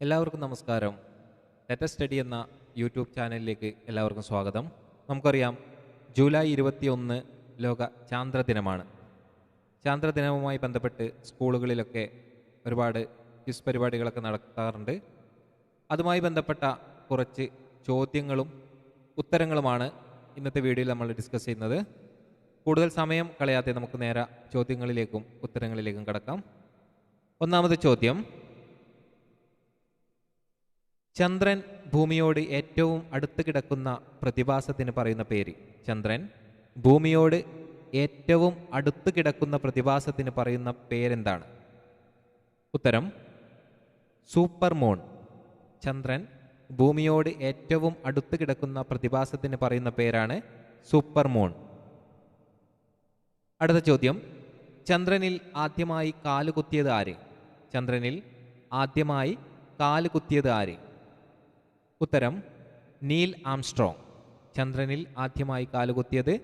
എല്ലാവർക്കും നമസ്കാരം. ഡെറ്റ സ്റ്റഡി എന്ന യൂട്യൂബ് ചാനലിലേക്ക് എല്ലാവർക്കും സ്വാഗതം. നമുക്കറിയാം ജൂലൈ ഇരുപത്തിയൊന്ന് ലോക ചാന്ദ്രദിനമാണ് ചാന്ദ്രദിനവുമായി ബന്ധപ്പെട്ട് സ്കൂളുകളിലൊക്കെ ഒരുപാട് ക്വിസ് പരിപാടികളൊക്കെ നടത്താറുണ്ട്. അതുമായി ബന്ധപ്പെട്ട കുറച്ച് ചോദ്യങ്ങളും ഉത്തരങ്ങളുമാണ് ഇന്നത്തെ വീഡിയോയിൽ നമ്മൾ ഡിസ്കസ് ചെയ്യുന്നത്. കൂടുതൽ സമയം കളയാതെ നമുക്ക് നേരെ ചോദ്യങ്ങളിലേക്കും ഉത്തരങ്ങളിലേക്കും കടക്കാം. ഒന്നാമത് ചോദ്യം ചന്ദ്രൻ ഭൂമിയോട് ഏറ്റവും അടുത്ത് കിടക്കുന്ന പ്രതിഭാസത്തിന് പറയുന്ന പേര് ചന്ദ്രൻ. ഭൂമിയോട് ഏറ്റവും അടുത്ത് കിടക്കുന്ന പ്രതിഭാസത്തിന് പറയുന്ന പേരെന്താണ്? ഉത്തരം സൂപ്പർ മൂൺ ചന്ദ്രൻ ഭൂമിയോട് ഏറ്റവും അടുത്ത് കിടക്കുന്ന പ്രതിഭാസത്തിന് പറയുന്ന പേരാണ് സൂപ്പർ മൂൺ അടുത്ത ചോദ്യം ചന്ദ്രനിൽ ആദ്യമായി കാലുകുത്തിയത് ആര്? ചന്ദ്രനിൽ ആദ്യമായി കാലുകുത്തിയത് ആര്? ഉത്തരം നീൽ ആംസ്ട്രോങ്. ചന്ദ്രനിൽ ആദ്യമായി കാലുകുത്തിയത്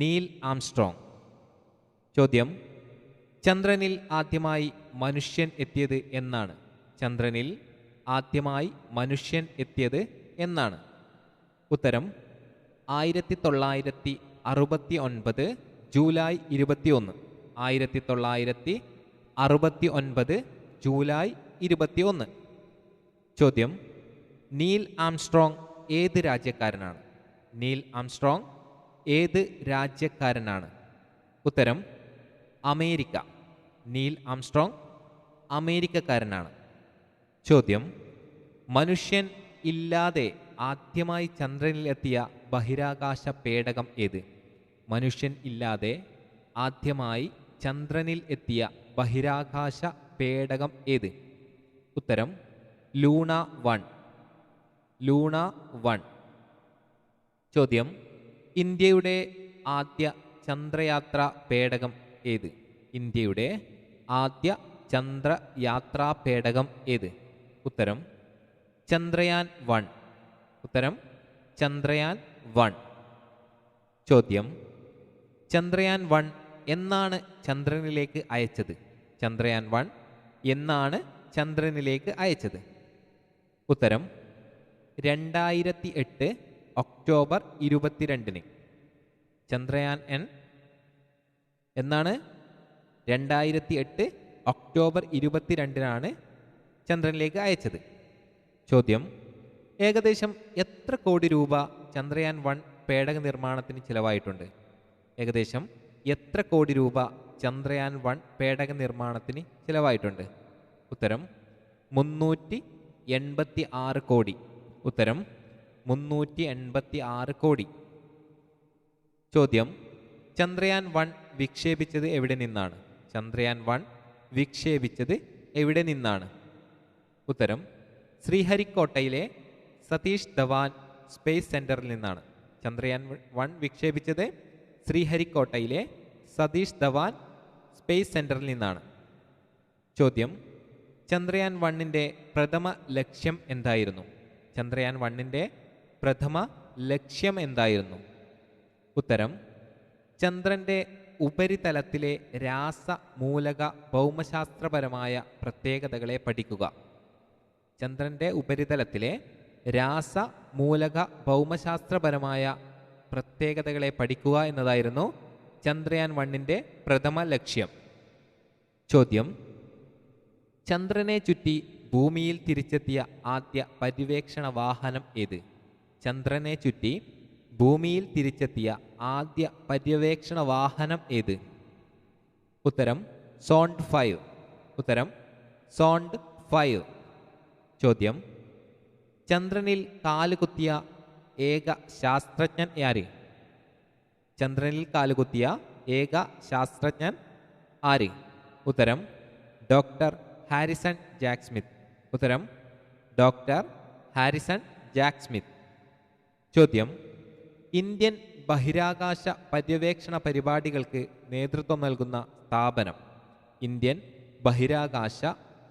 നീൽ ആംസ്ട്രോങ്. ചോദ്യം ചന്ദ്രനിൽ ആദ്യമായി മനുഷ്യൻ എത്തിയത് എന്നാണ്. ചന്ദ്രനിൽ ആദ്യമായി മനുഷ്യൻ എത്തിയത് എന്നാണ്. ഉത്തരം ആയിരത്തി തൊള്ളായിരത്തി അറുപത്തി ഒൻപത് ജൂലൈ ഇരുപത്തി ഒന്ന് ആയിരത്തി തൊള്ളായിരത്തി അറുപത്തി ഒൻപത് ജൂലൈ ഇരുപത്തി ഒന്ന് ചോദ്യം നീൽ ആംസ്ട്രോങ് ഏത് രാജ്യക്കാരനാണ്? നീൽ ആംസ്ട്രോങ് ഏത് രാജ്യക്കാരനാണ്? ഉത്തരം അമേരിക്ക. Neil Armstrong അമേരിക്കക്കാരനാണ്. ചോദ്യം മനുഷ്യൻ ഇല്ലാതെ ആദ്യമായി ചന്ദ്രനിൽ എത്തിയ ബഹിരാകാശ പേടകം ഏത്? മനുഷ്യൻ ഇല്ലാതെ ആദ്യമായി ചന്ദ്രനിൽ എത്തിയ ബഹിരാകാശ പേടകം ഏത്? ഉത്തരം ലൂണ വൺ. Luna one. ചോദ്യം ഇന്ത്യയുടെ ആദ്യ ചന്ദ്രയാത്ര പേടകം ഏത്? ഇന്ത്യയുടെ ആദ്യ ചന്ദ്രയാത്രാ പേടകം ഏത്? ഉത്തരം ചന്ദ്രയാൻ വൺ. ഉത്തരം ചന്ദ്രയാൻ വൺ. ചോദ്യം ചന്ദ്രയാൻ വൺ എന്നാണ് ചന്ദ്രനിലേക്ക് അയച്ചത്? ചന്ദ്രയാൻ വൺ എന്നാണ് ചന്ദ്രനിലേക്ക് അയച്ചത്? ഉത്തരം രണ്ടായിരത്തി എട്ട് ഒക്ടോബർ ഇരുപത്തിരണ്ടിന്. ചന്ദ്രയാൻ എൻ എന്നാണ് രണ്ടായിരത്തി എട്ട് ഒക്ടോബർ ഇരുപത്തിരണ്ടിനാണ് ചന്ദ്രനിലേക്ക് അയച്ചത്. ചോദ്യം ഏകദേശം എത്ര കോടി രൂപ ചന്ദ്രയാൻ വൺ പേടക നിർമ്മാണത്തിന് ചിലവായിട്ടുണ്ട്? ഏകദേശം എത്ര കോടി രൂപ ചന്ദ്രയാൻ വൺ പേടക നിർമ്മാണത്തിന് ചിലവായിട്ടുണ്ട്? ഉത്തരം മുന്നൂറ്റി എൺപത്തി ആറ് കോടി. ഉത്തരം മുന്നൂറ്റി എൺപത്തി ആറ് കോടി. ചോദ്യം ചന്ദ്രയാൻ വൺ വിക്ഷേപിച്ചത് എവിടെ നിന്നാണ്? ചന്ദ്രയാൻ വൺ വിക്ഷേപിച്ചത് എവിടെ നിന്നാണ്? ഉത്തരം ശ്രീഹരിക്കോട്ടയിലെ സതീഷ് ധവാൻ സ്പേസ് സെന്ററിൽ നിന്നാണ്. ചന്ദ്രയാൻ വൺ വിക്ഷേപിച്ചത് ശ്രീഹരിക്കോട്ടയിലെ സതീഷ് ധവാൻ സ്പേസ് സെന്ററിൽ നിന്നാണ്. ചോദ്യം ചന്ദ്രയാൻ വണ്ണിന്റെ പ്രഥമ ലക്ഷ്യം എന്തായിരുന്നു? ചന്ദ്രയാൻ വണ്ണിന്റെ പ്രഥമ ലക്ഷ്യം എന്തായിരുന്നു? ഉത്തരം ചന്ദ്രന്റെ ഉപരിതലത്തിലെ രാസ മൂലക ഭൗമശാസ്ത്രപരമായ പ്രത്യേകതകളെ പഠിക്കുക. ചന്ദ്രന്റെ ഉപരിതലത്തിലെ രാസ മൂലക ഭൗമശാസ്ത്രപരമായ പ്രത്യേകതകളെ പഠിക്കുക എന്നതായിരുന്നു ചന്ദ്രയാൻ വണ്ണിന്റെ പ്രഥമ ലക്ഷ്യം. ചോദ്യം ചന്ദ്രനെ ചുറ്റി ഭൂമിയിൽ തിരിച്ചെത്തിയ ആദ്യ പര്യവേക്ഷണ വാഹനം ഏത്? ചന്ദ്രനെ ചുറ്റി ഭൂമിയിൽ തിരിച്ചെത്തിയ ആദ്യ പര്യവേക്ഷണ വാഹനം ഏത്? ഉത്തരം സോണ്ട് ഫൈവ്. ഉത്തരം സോണ്ട് ഫൈവ്. ചോദ്യം ചന്ദ്രനിൽ കാലുകുത്തിയ ഏക ശാസ്ത്രജ്ഞൻ ആര്? ചന്ദ്രനിൽ കാലുകുത്തിയ ഏക ശാസ്ത്രജ്ഞൻ ആര്? ഉത്തരം ഡോക്ടർ ഹാരിസൺ ജാക്ക് സ്മിത്ത്. ഉത്തരം ഡോക്ടർ ഹാരിസൺ ജാക്ക് സ്മിത്ത്. ചോദ്യം ഇന്ത്യൻ ബഹിരാകാശ പര്യവേക്ഷണ പരിപാടികൾക്ക് നേതൃത്വം നൽകുന്ന സ്ഥാപനം ഇന്ത്യൻ ബഹിരാകാശ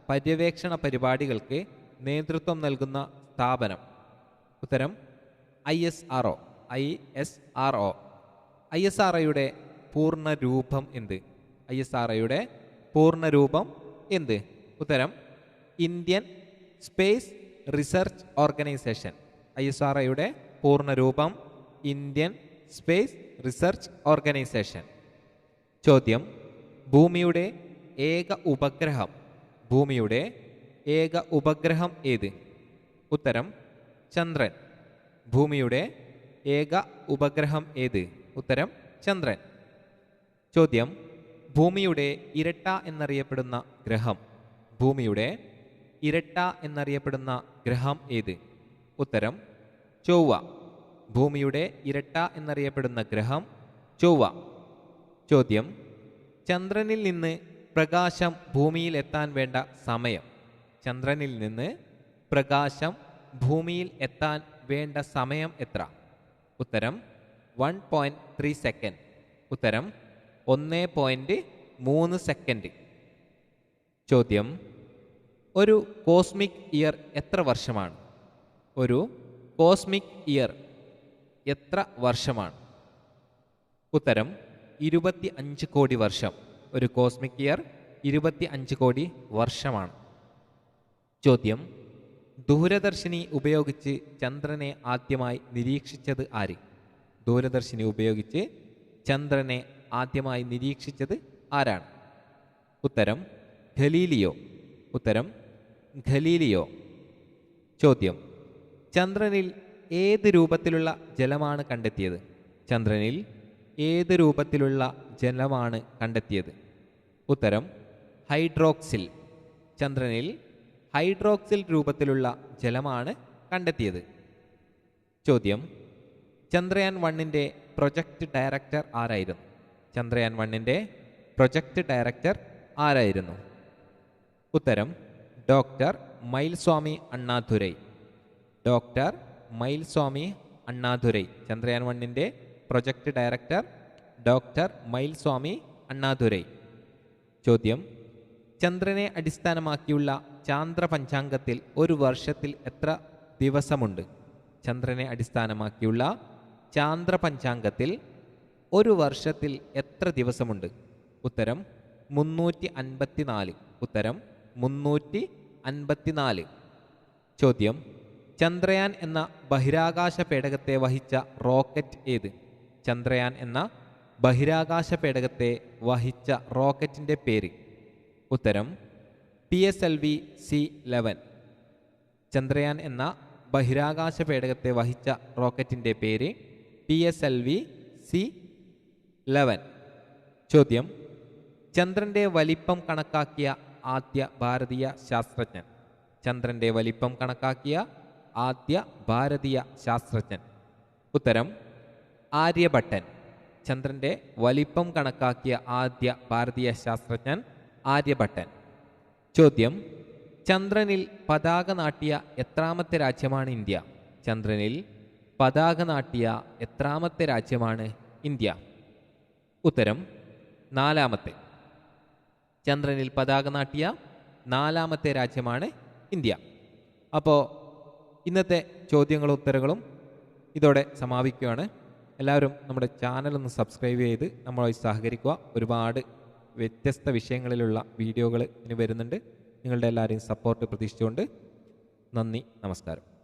പര്യവേക്ഷണ പരിപാടികൾക്ക് നേതൃത്വം നൽകുന്ന സ്ഥാപനം. ഉത്തരം I S R O I S R O. I S R ഒയുടെ പൂർണ രൂപം എന്ത്? ഐ എസ് ആർ ഒയുടെ പൂർണ രൂപം എന്ത്? ഉത്തരം Indian space research organisation I S R ഐയുടെ പൂർണരൂപം ഇന്ത്യൻ സ്പേസ് റിസർച്ച് ഓർഗനൈസേഷൻ. ചോദ്യം ഭൂമിയുടെ ഏക ഉപഗ്രഹം ഭൂമിയുടെ ഏക ഉപഗ്രഹം ഏത്? ഉത്തരം ചന്ദ്രൻ. ഭൂമിയുടെ ഏക ഉപഗ്രഹം ഏത്? ഉത്തരം ചന്ദ്രൻ. ചോദ്യം ഭൂമിയുടെ ഇരട്ട എന്നറിയപ്പെടുന്ന ഗ്രഹം ഭൂമിയുടെ ഇരട്ട എന്നറിയപ്പെടുന്ന ഗ്രഹം ഏത്? ഉത്തരം ചൊവ്വ. ഭൂമിയുടെ ഇരട്ട എന്നറിയപ്പെടുന്ന ഗ്രഹം ചൊവ്വ. ചോദ്യം ചന്ദ്രനിൽ നിന്ന് പ്രകാശം ഭൂമിയിൽ എത്താൻ വേണ്ട സമയം. ചന്ദ്രനിൽ നിന്ന് പ്രകാശം ഭൂമിയിൽ എത്താൻ വേണ്ട സമയം എത്ര? ഉത്തരം വൺ പോയിന്റ് ത്രീ സെക്കൻഡ് ഉത്തരം ഒന്ന് പോയിന്റ് മൂന്ന് സെക്കൻഡ് ചോദ്യം ഒരു കോസ്മിക് ഇയർ എത്ര വർഷമാണ്? ഒരു കോസ്മിക് ഇയർ എത്ര വർഷമാണ്? ഉത്തരം ഇരുപത്തി അഞ്ച് കോടി വർഷം. ഒരു കോസ്മിക് ഇയർ ഇരുപത്തി അഞ്ച് കോടി വർഷമാണ്. ചോദ്യം ദൂരദർശിനി ഉപയോഗിച്ച് ചന്ദ്രനെ ആദ്യമായി നിരീക്ഷിച്ചത് ആര്? ദൂരദർശിനി ഉപയോഗിച്ച് ചന്ദ്രനെ ആദ്യമായി നിരീക്ഷിച്ചത് ആരാണ്? ഉത്തരം ഖലീലിയോ ഉത്തരം ഖലീലിയോ? ചോദ്യം. ചന്ദ്രനിൽ ഏത് രൂപത്തിലുള്ള ജലമാണ് കണ്ടെത്തിയത്? ചന്ദ്രനിൽ ഏത് രൂപത്തിലുള്ള ജലമാണ് കണ്ടെത്തിയത്? ഉത്തരം ഹൈഡ്രോക്സിൽ. ചന്ദ്രനിൽ ഹൈഡ്രോക്സിൽ രൂപത്തിലുള്ള ജലമാണ് കണ്ടെത്തിയത്. ചോദ്യം ചന്ദ്രയാൻ വണ്ണിന്റെ പ്രൊജക്റ്റ് ഡയറക്ടർ ആരായിരുന്നു? ചന്ദ്രയാൻ വണ്ണിന്റെ പ്രൊജക്റ്റ് ഡയറക്ടർ ആരായിരുന്നു? ഉത്തരം ഡോക്ടർ മയിൽസ്വാമി അണ്ണാതുരൈ ഡോക്ടർ മയിൽസ്വാമി അണ്ണാതുരൈ ചന്ദ്രയാൻ വണ്ണിന്റെ project director doctor Mylswamy Annadurai ചോദ്യം ചന്ദ്രനെ അടിസ്ഥാനമാക്കിയുള്ള ചാന്ദ്ര പഞ്ചാംഗത്തിൽ ഒരു വർഷത്തിൽ എത്ര ദിവസമുണ്ട്? ചന്ദ്രനെ അടിസ്ഥാനമാക്കിയുള്ള ചാന്ദ്ര പഞ്ചാംഗത്തിൽ ഒരു വർഷത്തിൽ എത്ര ദിവസമുണ്ട്? ഉത്തരം മുന്നൂറ്റി അൻപത്തിനാല്. ഉത്തരം മുന്നൂറ്റി അൻപത്തിനാല് ചോദ്യം ചന്ദ്രയാൻ എന്ന ബഹിരാകാശ പേടകത്തെ വഹിച്ച റോക്കറ്റ് ഏത്? ചന്ദ്രയാൻ എന്ന ബഹിരാകാശ പേടകത്തെ വഹിച്ച റോക്കറ്റിന്റെ പേര്. ഉത്തരം P S L V C eleven Chandrayaan എന്ന ബഹിരാകാശ പേടകത്തെ വഹിച്ച റോക്കറ്റിന്റെ പേര് P S L V C eleven ചോദ്യം ചന്ദ്രന്റെ വലിപ്പം കണക്കാക്കിയ ആദ്യ ഭാരതീയ ശാസ്ത്രജ്ഞൻ. ചന്ദ്രന്റെ വലിപ്പം കണക്കാക്കിയ ആദ്യ ഭാരതീയ ശാസ്ത്രജ്ഞൻ. ഉത്തരം ആര്യഭട്ടൻ. ചന്ദ്രന്റെ വലിപ്പം കണക്കാക്കിയ ആദ്യ ഭാരതീയ ശാസ്ത്രജ്ഞൻ ആര്യഭട്ടൻ. ചോദ്യം ചന്ദ്രനിൽ പതാക നാട്ടിയ എത്രാമത്തെ രാജ്യമാണ് ഇന്ത്യ? ചന്ദ്രനിൽ പതാക നാട്ടിയ എത്രാമത്തെ രാജ്യമാണ് ഇന്ത്യ? ഉത്തരം നാലാമത്തെ. ചന്ദ്രനിൽ പതാക നാട്ടിയ നാലാമത്തെ രാജ്യമാണ് ഇന്ത്യ. അപ്പോൾ ഇന്നത്തെ ചോദ്യങ്ങളും ഉത്തരങ്ങളും ഇതോടെ സമാപിക്കുകയാണ്. എല്ലാവരും നമ്മുടെ ചാനലൊന്ന് സബ്സ്ക്രൈബ് ചെയ്ത് നമ്മളായി സഹകരിക്കുക. ഒരുപാട് വ്യത്യസ്ത വിഷയങ്ങളിലുള്ള വീഡിയോകൾ ഇനി വരുന്നുണ്ട്. നിങ്ങളുടെ എല്ലാവരെയും സപ്പോർട്ട് പ്രതീക്ഷിച്ചുകൊണ്ട് നന്ദി നമസ്കാരം.